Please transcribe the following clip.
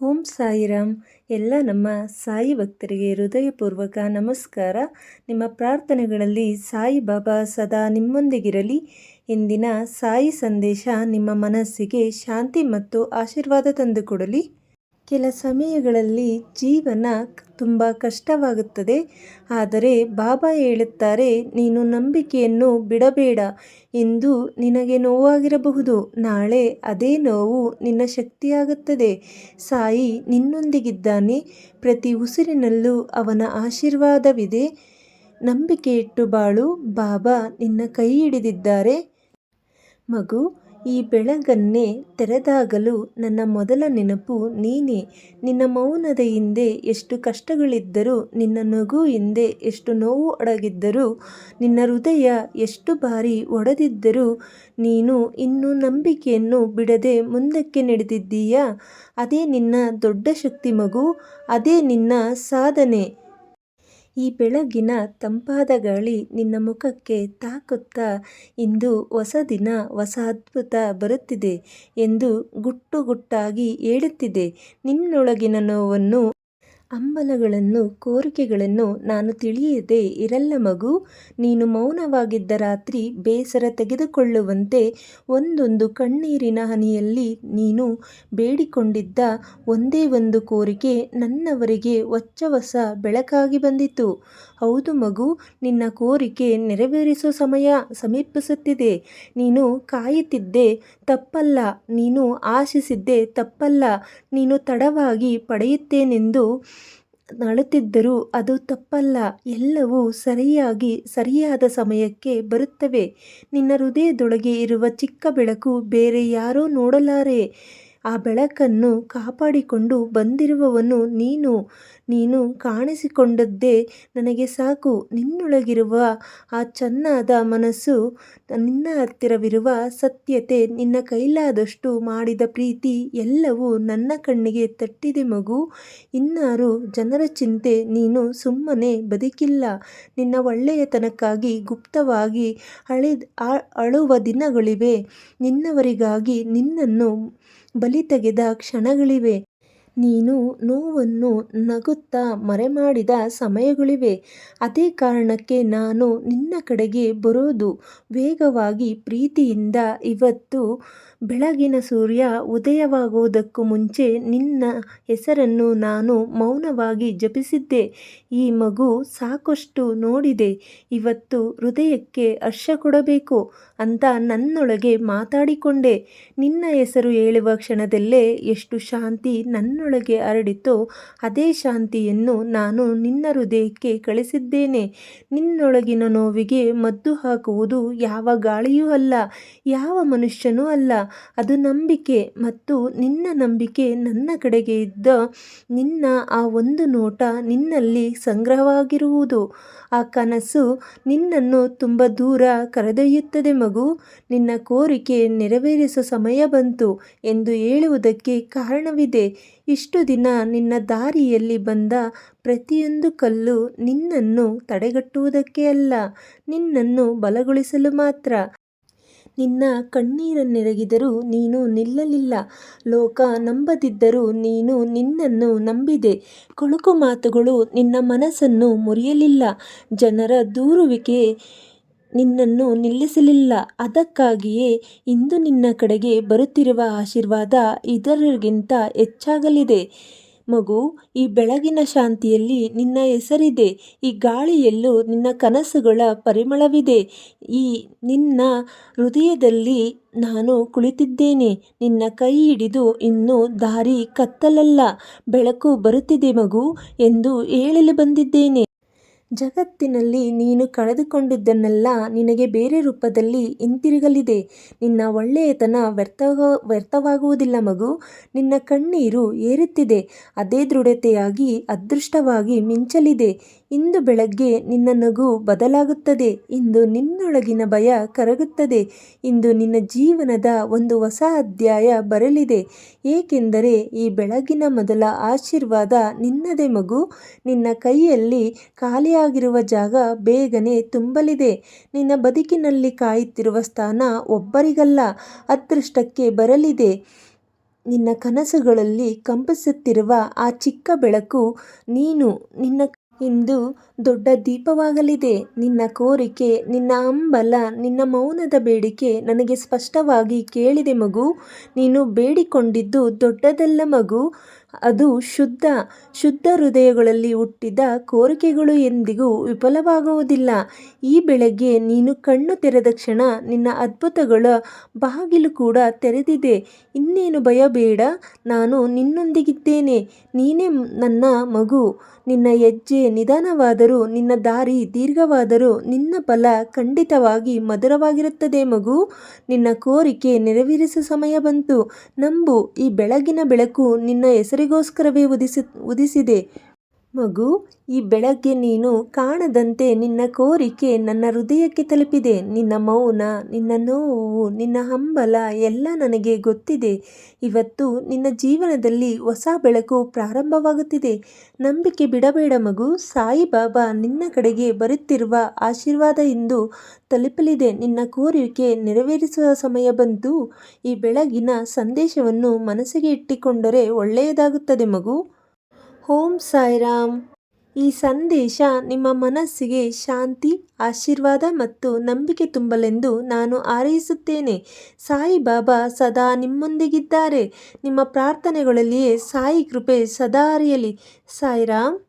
ಓಂ ಸಾಯಿರಾಮ್. ಎಲ್ಲ ನಮ್ಮ ಸಾಯಿ ಭಕ್ತರಿಗೆ ಹೃದಯಪೂರ್ವಕ ನಮಸ್ಕಾರ. ನಿಮ್ಮ ಪ್ರಾರ್ಥನೆಗಳಲ್ಲಿ ಸಾಯಿ ಬಾಬಾ ಸದಾ ನಿಮ್ಮೊಂದಿಗಿರಲಿ. ಇಂದಿನ ಸಾಯಿ ಸಂದೇಶ ನಿಮ್ಮ ಮನಸ್ಸಿಗೆ ಶಾಂತಿ ಮತ್ತು ಆಶೀರ್ವಾದ ತಂದುಕೊಡಲಿ. ಕೆಲ ಸಮಯಗಳಲ್ಲಿ ಜೀವನ ತುಂಬ ಕಷ್ಟವಾಗುತ್ತದೆ. ಆದರೆ ಬಾಬಾ ಹೇಳುತ್ತಾರೆ, ನೀನು ನಂಬಿಕೆಯನ್ನು ಬಿಡಬೇಡ ಇಂದು ನಿನಗೆ ನೋವಾಗಿರಬಹುದು. ನಾಳೆ ಅದೇ ನೋವು ನಿನ್ನ ಶಕ್ತಿಯಾಗುತ್ತದೆ. ಸಾಯಿ ನಿನ್ನೊಂದಿಗಿದ್ದಾನೆ. ಪ್ರತಿ ಉಸಿರಿನಲ್ಲೂ ಅವನ ಆಶೀರ್ವಾದವಿದೆ. ನಂಬಿಕೆ ಇಟ್ಟು ಬಾಳು. ಬಾಬಾ ನಿನ್ನ ಕೈ ಹಿಡಿದಿದ್ದಾರೆ. ಮಗು ಈ ಬೆಳಗನ್ನೇ ತೆರೆದಾಗಲು ನನ್ನ ಮೊದಲ ನೆನಪು ನೀನೇ. ನಿನ್ನ ಮೌನದ ಹಿಂದೆ ಎಷ್ಟು ಕಷ್ಟಗಳಿದ್ದರೂ, ನಿನ್ನ ನಗು ಹಿಂದೆ ಎಷ್ಟು ನೋವು ಅಡಗಿದ್ದರೂ, ನಿನ್ನ ಹೃದಯ ಎಷ್ಟು ಬಾರಿ ಒಡೆದಿದ್ದರೂ, ನೀನು ಇನ್ನೂ ನಂಬಿಕೆಯನ್ನು ಬಿಡದೆ ಮುಂದಕ್ಕೆ ನಡೆದಿದ್ದೀಯಾ? ಅದೇ ನಿನ್ನ ದೊಡ್ಡ ಶಕ್ತಿ ಮಗು, ಅದೇ ನಿನ್ನ ಸಾಧನೆ. ಈ ಬೆಳಗಿನ ತಂಪಾದ ಗಾಳಿ ನಿನ್ನ ಮುಖಕ್ಕೆ ತಾಕುತ್ತಾ ಇಂದು ಹೊಸ ದಿನ, ಹೊಸ ಅದ್ಭುತ ಬರುತ್ತಿದೆ ಎಂದು ಗುಟ್ಟು ಗುಟ್ಟಾಗಿ ಹೇಳುತ್ತಿದೆ. ನಿನ್ನೊಳಗಿನ ನೋವನ್ನು ಹಂಬಲಗಳನ್ನು ಕೋರಿಕೆಗಳನ್ನು ನಾನು ತಿಳಿಯದೆ ಇರಲ್ಲ ಮಗು. ನೀನು ಮೌನವಾಗಿದ್ದ ರಾತ್ರಿ ಬೇಸರ ತೆಗೆದುಕೊಳ್ಳುವಂತೆ ಒಂದೊಂದು ಕಣ್ಣೀರಿನ ಹನಿಯಲ್ಲಿ ನೀನು ಬೇಡಿಕೊಂಡಿದ್ದ ಒಂದೇ ಒಂದು ಕೋರಿಕೆ ನನ್ನವರಿಗೆ ಹೊಚ್ಚ ಹೊಸ ಬೆಳಕಾಗಿ ಬಂದಿತು. ಹೌದು ಮಗು, ನಿನ್ನ ಕೋರಿಕೆ ನೆರವೇರಿಸೋ ಸಮಯ ಸಮೀಪಿಸುತ್ತಿದೆ. ನೀನು ಕಾಯುತ್ತಿದ್ದೆ ತಪ್ಪಲ್ಲ, ನೀನು ಆಶಿಸಿದ್ದೆ ತಪ್ಪಲ್ಲ, ನೀನು ತಡವಾಗಿ ಪಡೆಯುತ್ತೇನೆಂದು ನಳುತ್ತಿದ್ದರೂ ಅದು ತಪ್ಪಲ್ಲ. ಎಲ್ಲವೂ ಸರಿಯಾಗಿ ಸರಿಯಾದ ಸಮಯಕ್ಕೆ ಬರುತ್ತವೆ. ನಿನ್ನ ಹೃದಯದೊಳಗೆ ಇರುವ ಚಿಕ್ಕ ಬೆಳಕು ಬೇರೆ ಯಾರೋ ನೋಡಲಾರೆ. ಆ ಬೆಳಕನ್ನು ಕಾಪಾಡಿಕೊಂಡು ಬಂದಿರುವವನು ನೀನು. ನೀನು ಕಾಣಿಸಿಕೊಂಡದ್ದೇ ನನಗೆ ಸಾಕು. ನಿನ್ನೊಳಗಿರುವ ಆ ಚೆನ್ನಾದ ಮನಸ್ಸು ನಿನ್ನ ಹತ್ತಿರವಿರುವ ಸತ್ಯತೆ, ನಿನ್ನ ಕೈಲಾದಷ್ಟು ಮಾಡಿದ ಪ್ರೀತಿ ಎಲ್ಲವೂ ನನ್ನ ಕಣ್ಣಿಗೆ ತಟ್ಟಿದೆ ಮಗು. ಇನ್ನಾರು ಜನರ ಚಿಂತೆ ನೀನು ಸುಮ್ಮನೆ ಬದುಕಿಲ್ಲ. ನಿನ್ನ ಒಳ್ಳೆಯತನಕ್ಕಾಗಿ ಗುಪ್ತವಾಗಿ ಅಳಿದ ಅಳುವ ದಿನಗಳಿವೆ. ನಿನ್ನವರಿಗಾಗಿ ನಿನ್ನನ್ನು ಬಲಿ ತೆಗೆದ ಕ್ಷಣಗಳಿವೆ. ನೀನು ನೋವನ್ನು ನಗುತ್ತಾ ಮರೆಮಾಡಿದ ಸಮಯಗಳಿವೆ. ಅದೇ ಕಾರಣಕ್ಕೆ ನಾನು ನಿನ್ನ ಕಡೆಗೆ ಬರೋದು. ವೇಗವಾಗಿ ಪ್ರೀತಿಯಿಂದ ಇವತ್ತು ಬೆಳಗಿನ ಸೂರ್ಯ ಉದಯವಾಗುವುದಕ್ಕೂ ಮುಂಚೆ ನಿನ್ನ ಹೆಸರನ್ನು ನಾನು ಮೌನವಾಗಿ ಜಪಿಸಿದ್ದೆ. ಈ ಮಗು ಸಾಕಷ್ಟು ನೋಡಿದೆ. ಇವತ್ತು ಹೃದಯಕ್ಕೆ ಹರ್ಷ ಕೊಡಬೇಕು ಅಂತ ನನ್ನೊಳಗೆ ಮಾತಾಡಿಕೊಂಡೆ. ನಿನ್ನ ಹೆಸರು ಹೇಳುವ ಕ್ಷಣದಲ್ಲೇ ಎಷ್ಟು ಶಾಂತಿ ನನ್ನೊಳಗೆ ಹರಡಿತೋ, ಅದೇ ಶಾಂತಿಯನ್ನು ನಾನು ನಿನ್ನ ಹೃದಯಕ್ಕೆ ಕಳಿಸಿದ್ದೇನೆ. ನಿನ್ನೊಳಗಿನ ನೋವಿಗೆ ಮದ್ದು ಹಾಕುವುದು ಯಾವ ಗಾಳಿಯೂ ಅಲ್ಲ, ಯಾವ ಮನುಷ್ಯನೂ ಅಲ್ಲ. ಅದು ನಂಬಿಕೆ ಮತ್ತು ನಿನ್ನ ನಂಬಿಕೆ ನನ್ನ ಕಡೆಗೆ ಇದ್ದ ನಿನ್ನ ಆ ಒಂದು ನೋಟ ನಿನ್ನಲ್ಲಿ ಸಂಗ್ರಹವಾಗಿರುವುದು. ಆ ಕನಸು ನಿನ್ನನ್ನು ತುಂಬ ದೂರ ಕರೆದೊಯ್ಯುತ್ತದೆ ಮಗು. ನಿನ್ನ ಕೋರಿಕೆ ನೆರವೇರಿಸುವ ಸಮಯ ಬಂತು ಎಂದು ಹೇಳುವುದಕ್ಕೆ ಕಾರಣವಿದೆ. ಇಷ್ಟು ದಿನ ನಿನ್ನ ದಾರಿಯಲ್ಲಿ ಬಂದ ಪ್ರತಿಯೊಂದು ಕಲ್ಲು ನಿನ್ನನ್ನು ತಡೆಗಟ್ಟುವುದಕ್ಕೆ ಅಲ್ಲ, ನಿನ್ನನ್ನು ಬಲಗೊಳಿಸಲು ಮಾತ್ರ. ನಿನ್ನ ಕಣ್ಣೀರನ್ನೆರಗಿದರೂ ನೀನು ನಿಲ್ಲಲಿಲ್ಲ. ಲೋಕ ನಂಬದಿದ್ದರೂ ನೀನು ನಿನ್ನನ್ನು ನಂಬಿದೆ. ಕೊಳಕು ಮಾತುಗಳು ನಿನ್ನ ಮನಸ್ಸನ್ನು ಮುರಿಯಲಿಲ್ಲ. ಜನರ ದೂರುವಿಕೆ ನಿನ್ನನ್ನು ನಿಲ್ಲಿಸಲಿಲ್ಲ. ಅದಕ್ಕಾಗಿಯೇ ಇಂದು ನಿನ್ನ ಕಡೆಗೆ ಬರುತ್ತಿರುವ ಆಶೀರ್ವಾದ ಇದರಿಗಿಂತ ಹೆಚ್ಚಾಗಲಿದೆ. ಮಗು, ಈ ಬೆಳಗಿನ ಶಾಂತಿಯಲ್ಲಿ ನಿನ್ನ ಹೆಸರಿದೆ. ಈ ಗಾಳಿಯಲ್ಲೂ ನಿನ್ನ ಕನಸುಗಳ ಪರಿಮಳವಿದೆ. ಈ ನಿನ್ನ ಹೃದಯದಲ್ಲಿ ನಾನು ಕುಳಿತಿದ್ದೇನೆ. ನಿನ್ನ ಕೈ ಹಿಡಿದು ಇನ್ನೂ ದಾರಿ ಕತ್ತಲಲ್ಲ. ಬೆಳಕು ಬರುತ್ತಿದೆ ಮಗು ಎಂದು ಹೇಳಲು ಬಂದಿದ್ದೇನೆ. ಜಗತ್ತಿನಲ್ಲಿ ನೀನು ಕಳೆದುಕೊಂಡಿದ್ದನ್ನೆಲ್ಲ ನಿನಗೆ ಬೇರೆ ರೂಪದಲ್ಲಿ ಹಿಂತಿರುಗಲಿದೆ. ನಿನ್ನ ಒಳ್ಳೆಯತನ ವ್ಯರ್ಥ ವ್ಯರ್ಥವಾಗುವುದಿಲ್ಲ ಮಗು. ನಿನ್ನ ಕಣ್ಣೀರು ಏರುತ್ತಿದೆ. ಅದೇ ದೃಢತೆಯಾಗಿ, ಅದೃಷ್ಟವಾಗಿ ಮಿಂಚಲಿದೆ. ಇಂದು ಬೆಳಗ್ಗೆ ನಿನ್ನ ನಗು ಬದಲಾಗುತ್ತದೆ, ಇಂದು ನಿನ್ನೊಳಗಿನ ಭಯ ಕರಗುತ್ತದೆ, ಇಂದು ನಿನ್ನ ಜೀವನದ ಒಂದು ಹೊಸ ಅಧ್ಯಾಯ ಬರಲಿದೆ. ಏಕೆಂದರೆ ಈ ಬೆಳಗಿನ ಮೊದಲ ಆಶೀರ್ವಾದ ನಿನ್ನದೇ ಮಗು, ನಿನ್ನ ಕೈಯಲ್ಲಿ ಖಾಲಿಯಾಗಿರುವ ಜಾಗ ಬೇಗನೆ ತುಂಬಲಿದೆ. ನಿನ್ನ ಬದುಕಿನಲ್ಲಿ ಕಾಯುತ್ತಿರುವ ಸ್ಥಾನ ಒಬ್ಬರಿಗಲ್ಲ, ಅದೃಷ್ಟಕ್ಕೆ ಬರಲಿದೆ. ನಿನ್ನ ಕನಸುಗಳಲ್ಲಿ ಕಂಪಿಸುತ್ತಿರುವ ಆ ಚಿಕ್ಕ ಬೆಳಕು ನೀನು, ನಿನ್ನ ಇಂದು ದೊಡ್ಡ ದೀಪವಾಗಲಿದೆ. ನಿನ್ನ ಕೋರಿಕೆ, ನಿನ್ನ ಅಂಬಲ ನಿನ್ನ ಮೌನದ ಬೇಡಿಕೆ ನನಗೆ ಸ್ಪಷ್ಟವಾಗಿ ಕೇಳಿದೆ ಮಗು. ನೀನು ಬೇಡಿಕೊಂಡಿದ್ದು ದೊಡ್ಡದಲ್ಲ ಮಗು. ಅದು ಶುದ್ಧ ಶುದ್ಧ ಹೃದಯಗಳಲ್ಲಿ ಹುಟ್ಟಿದ ಕೋರಿಕೆಗಳು ಎಂದಿಗೂ ವಿಫಲವಾಗುವುದಿಲ್ಲ. ಈ ಬೆಳಗ್ಗೆ ನೀನು ಕಣ್ಣು ತೆರೆದ ಕ್ಷಣ ನಿನ್ನ ಅದ್ಭುತಗಳ ಬಾಗಿಲು ಕೂಡ ತೆರೆದಿದೆ. ಇನ್ನೇನು ಭಯ ಬೇಡ, ನಾನು ನಿನ್ನೊಂದಿಗಿದ್ದೇನೆ. ನೀನೇ ನನ್ನ ಮಗು. ನಿನ್ನ ಹೆಜ್ಜೆ ನಿಧಾನವಾದರೂ, ನಿನ್ನ ದಾರಿ ದೀರ್ಘವಾದರೂ ನಿನ್ನ ಫಲ ಖಂಡಿತವಾಗಿ ಮಧುರವಾಗಿರುತ್ತದೆ ಮಗು. ನಿನ್ನ ಕೋರಿಕೆ ನೆರವೇರಿಸುವ ಸಮಯ ಬಂತು. ನಂಬು, ಈ ಬೆಳಗಿನ ಬೆಳಕು ನಿನ್ನ ಹೆಸರಿಗೋಸ್ಕರವೇ ಉದಿಸಿ ಉದಿಸಿದೆ. ಮಗು, ಈ ಬೆಳಗ್ಗೆ ನೀನು ಕಾಣದಂತೆ ನಿನ್ನ ಕೋರಿಕೆ ನನ್ನ ಹೃದಯಕ್ಕೆ ತಲುಪಿದೆ. ನಿನ್ನ ಮೌನ, ನಿನ್ನ ನೋವು, ನಿನ್ನ ಹಂಬಲ ಎಲ್ಲ ನನಗೆ ಗೊತ್ತಿದೆ. ಇವತ್ತು ನಿನ್ನ ಜೀವನದಲ್ಲಿ ಹೊಸ ಬೆಳಕು ಪ್ರಾರಂಭವಾಗುತ್ತಿದೆ. ನಂಬಿಕೆ ಬಿಡಬೇಡ ಮಗು. ಸಾಯಿಬಾಬಾ ನಿನ್ನ ಕಡೆಗೆ ಬರುತ್ತಿರುವ ಆಶೀರ್ವಾದ ಎಂದು ತಲುಪಲಿದೆ. ನಿನ್ನ ಕೋರಿಕೆ ನೆರವೇರಿಸುವ ಸಮಯ ಬಂತು ಈ ಬೆಳಗಿನ ಸಂದೇಶವನ್ನು ಮನಸ್ಸಿಗೆ ಇಟ್ಟುಕೊಂಡರೆ ಒಳ್ಳೆಯದಾಗುತ್ತದೆ ಮಗು. ಓಂ ಸಾಯಿರಾಮ್. ಈ ಸಂದೇಶ ನಿಮ್ಮ ಮನಸ್ಸಿಗೆ ಶಾಂತಿ, ಆಶೀರ್ವಾದ ಮತ್ತು ನಂಬಿಕೆ ತುಂಬಲೆಂದು ನಾನು ಹಾರೈಸುತ್ತೇನೆ ಸಾಯಿಬಾಬಾ ಸದಾ ನಿಮ್ಮೊಂದಿಗಿದ್ದಾರೆ. ನಿಮ್ಮ ಪ್ರಾರ್ಥನೆಗಳಲ್ಲಿಯೇ ಸಾಯಿ ಕೃಪೆ ಸದಾ ಅರಿಯಲಿ. ಸಾಯಿರಾಮ್.